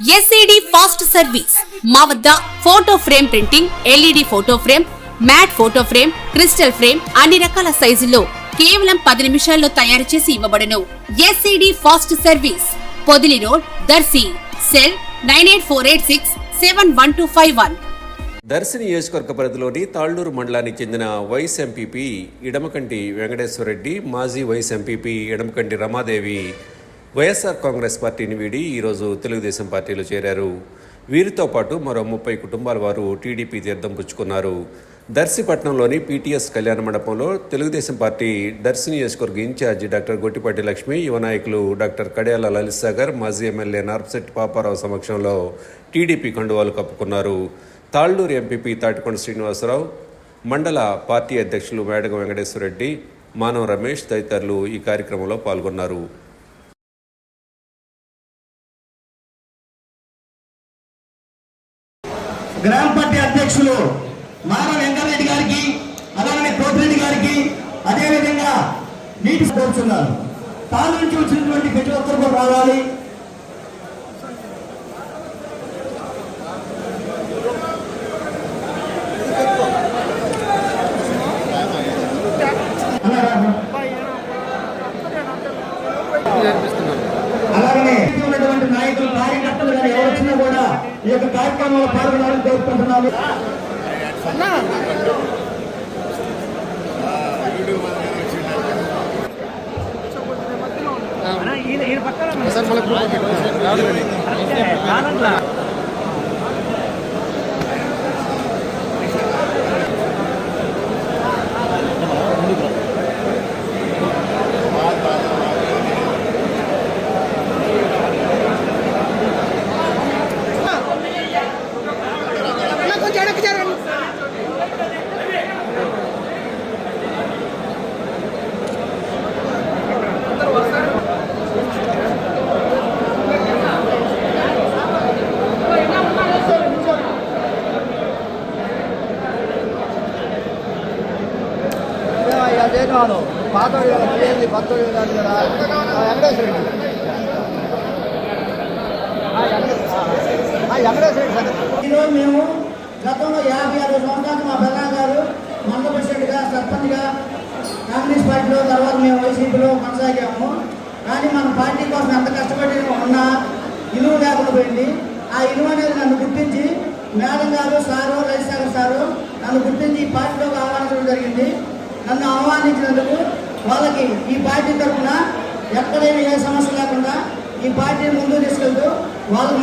SED fast service మా వద్ద photo frame printing LED photo frame matte photo frame crystal frame అన్ని రకాల సైజుల్లో కేవలం పది నిమిషాల్లో తయారు చేసి ఇవ్వబడను. SED fast service Podili road Darsi. Cell nine eight four eight six seven one two five one. Darsi నియోజకవర్గ పరిధిలోని తాళ్ళూరు మండలానికి చెందిన వైస్ ఎంపీపీ ఇడమకంటి వెంకటేశ్వరరెడ్డి మాజీ vice MPP Idamakanti Ramadevi. YSR Congress పార్టీని వీడి ఈరోజు తెలుగుదేశం పార్టీలో చేరారు. వీరితో పాటు మరో ముప్పై కుటుంబాల వారు టీడీపీ తీర్థం పుచ్చుకున్నారు. దర్శిపట్నంలోని పీటీఎస్ కళ్యాణ మండపంలో తెలుగుదేశం పార్టీ దర్శి నియోజకవర్గ ఇన్ఛార్జి డాక్టర్ గొట్టిపాటి లక్ష్మి యువ నాయకులు డాక్టర్ కడియాల లలిత్ సాగర్ మాజీ ఎమ్మెల్యే నార్పశెట్టి పాపారావు సమక్షంలో టీడీపీ కండువాలు కప్పుకున్నారు. తాళ్ళూరు ఎంపీపీ తాటికొండ శ్రీనివాసరావు మండల పార్టీ అధ్యక్షులు మేడగ వెంకటేశ్వరరెడ్డి మానవ రమేష్ తదితరులు ఈ కార్యక్రమంలో పాల్గొన్నారు. గ్రామ పార్టీ అధ్యక్షులు మార వెంకటరెడ్డి గారికి అలాగే కోటిరెడ్డి గారికి అదేవిధంగా నీటి కోరుచున్నారు తాను నుంచి వచ్చినటువంటి ప్రతి ఒక్కరు రావాలి. ఈ యొక్క కార్యక్రమంలో పాల్గొనాలని కోరుకుంటున్నాము కొంచెం అదే కాదు పాత ఏంది కొత్త కాదు. కదా వెంకటేశ్వర రెడ్డి. వెంకటేశ్వర రెడ్డి సంగతి. ఈరోజు మేము గతంలో యాభై అరవై సంవత్సరాలు మా బెల్లా గారు మండల ప్రెసిడెంట్గా సర్పంచ్గా కాంగ్రెస్ పార్టీలో తర్వాత మేము వైసీపీలో కొనసాగాము. కానీ మన పార్టీ కోసం ఎంత కష్టపడి ఉన్నా ఇలువ లేకుండా పోయింది. ఆ ఇలువ అనేది నన్ను గుర్తించి మేడం గారు సారు రాజశేఖర్ సారు నన్ను గుర్తించి ఈ పార్టీలోకి ఆహ్వానించడం జరిగింది. నన్ను ఆహ్వానించినందుకు వాళ్ళకి ఈ పార్టీ తరఫున ఎక్కడైనా ఏ సమస్య లేకుండా ఈ పార్టీని ముందుకు తీసుకెళ్తూ వాళ్ళకి